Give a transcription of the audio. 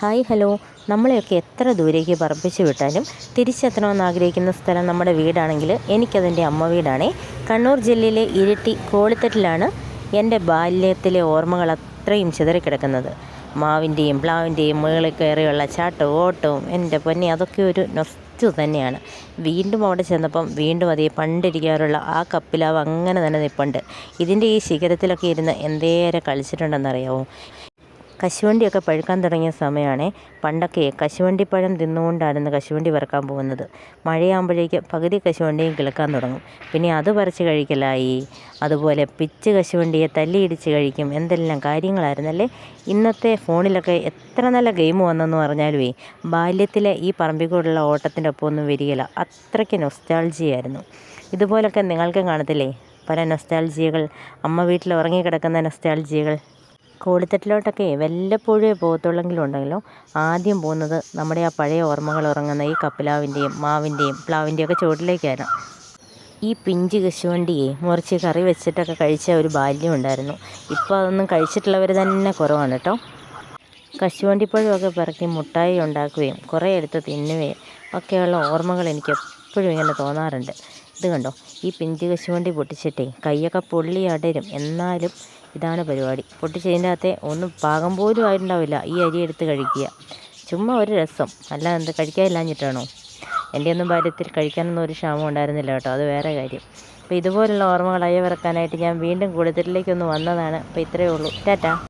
Hi hello. നമ്മളെയൊക്കെ എത്ര ദൂരേക്ക് പറപ്പിച്ച് വിട്ടാലും തിരിച്ചെത്തണമെന്ന് ആഗ്രഹിക്കുന്ന സ്ഥലം നമ്മുടെ വീടാണെങ്കിൽ എനിക്കതെന്റെ അമ്മ വീടാണേ. കണ്ണൂർ ജില്ലയിലെ ഇരിട്ടി കോളിത്തട്ടിലാണ് എന്റെ ബാല്യത്തിലെ ഓർമ്മകൾ അത്രയും ചിതറിക്കിടക്കുന്നത്. മാവിന്റെയും പ്ലാവിന്റെയും മുകളിൽ കയറിയുള്ള ചാട്ടവും ഓട്ടവും എന്റെ പൊന്നെ അതൊക്കെ ഒരു നൊസ്റ്റു തന്നെയാണ്. വീണ്ടും അവിടെ ചെന്നപ്പം വീണ്ടും അതേ പണ്ടിരിക്കാറുള്ള ആ കപ്പിലാവ് അങ്ങനെ തന്നെ നിൽപ്പുണ്ട് ഇതിന്റെ ഈ ശിഖരത്തിലൊക്കെ ഇരുന്ന് എന്തേരെ കളിച്ചിട്ടുണ്ടെന്നറിയാമോ കശുവണ്ടിയൊക്കെ പഴുക്കാൻ തുടങ്ങിയ സമയമാണേ പണ്ടൊക്കെ കശുവണ്ടിപ്പഴം തിന്നുകൊണ്ടായിരുന്നു കശുവണ്ടി വറുക്കാൻ പോകുന്നത്. മഴയാകുമ്പോഴേക്ക് പകുതി കശുവണ്ടിയും കിളക്കാൻ തുടങ്ങും. പിന്നെ അത് പറിച്ച് കഴിക്കലായി. അതുപോലെ പിച്ച് കശുവണ്ടിയെ തല്ലിയിടിച്ച് കഴിക്കും. എന്തെല്ലാം കാര്യങ്ങളായിരുന്നല്ലേ? ഇന്നത്തെ ഫോണിലൊക്കെ എത്ര നല്ല ഗെയിം വന്നെന്ന് പറഞ്ഞാലുമേ ബാല്യത്തിലെ ഈ പറമ്പിക്കൂടുള്ള ഓട്ടത്തിന്റെ ഒപ്പമൊന്നും വരികയില്ല. അത്രയ്ക്ക് നൊസ്റ്റാൾജിയായിരുന്നു ഇതുപോലൊക്കെ നിങ്ങൾക്കും കാണത്തില്ലേ? പല നൊസ്റ്റാൾജിയകൾ അമ്മ വീട്ടിൽ ഉറങ്ങിക്കിടക്കുന്ന നൊസ്റ്റാൾജിയകൾ കോളിത്തട്ടിലോട്ടൊക്കെ വല്ലപ്പോഴേ പോകത്തുള്ളെങ്കിലും ഉണ്ടെങ്കിലോ ആദ്യം പോകുന്നത് നമ്മുടെ ആ പഴയ ഓർമ്മകൾ ഉറങ്ങുന്ന ഈ കപ്പിലാവിന്റെയും മാവിന്റെയും പ്ലാവിന്റെയും ഒക്കെ ചുവട്ടിലേക്കാണ്. ഈ പിഞ്ച് കശുവണ്ടിയെ മുറിച്ച് കറി വെച്ചിട്ടൊക്കെ കഴിച്ച ഒരു ബാല്യം ഉണ്ടായിരുന്നു. ഇപ്പോൾ അതൊന്നും കഴിച്ചിട്ടുള്ളവർ തന്നെ കുറവാണ് കേട്ടോ. കശുവണ്ടിപ്പഴമൊക്കെ പിറക്കി മുട്ടായി ഉണ്ടാക്കുകയും കുറേ എടുത്ത് തിന്നുകയും ഒക്കെയുള്ള ഓർമ്മകൾ എനിക്ക് എപ്പോഴും ഇങ്ങനെ തോന്നാറുണ്ട്. ഇത് കണ്ടോ? ഈ പിഞ്ച് കശുവണ്ടി പൊട്ടിച്ചിട്ടേ കൈയൊക്കെ പൊള്ളി അടരും എന്നാലും ഇതാണ് പരിപാടി. പൊട്ടിച്ചതിന്റെ അകത്തെ ഒന്നും പാകം പോലും ആയിട്ടുണ്ടാവില്ല. ഈ അരി എടുത്ത് കഴിക്കുക. ചുമ്മാ ഒരു രസം. അല്ല എന്ത് കഴിക്കാനില്ലാഞ്ഞിട്ടാണോ എന്റെ ഒന്നും ഭാര്യത്തിൽ കഴിക്കാനൊന്നും ഒരു ക്ഷാമം ഉണ്ടായിരുന്നില്ല കേട്ടോ. അത് വേറെ കാര്യം. അപ്പോൾ ഇതുപോലുള്ള ഓർമ്മകൾ അയവിറക്കാനായിട്ട് ഞാൻ വീണ്ടും കൂടുതലിലേക്കൊന്ന് വന്നതാണ്. അപ്പോൾ ഇത്രയേ ഉള്ളൂ. ടാറ്റാ.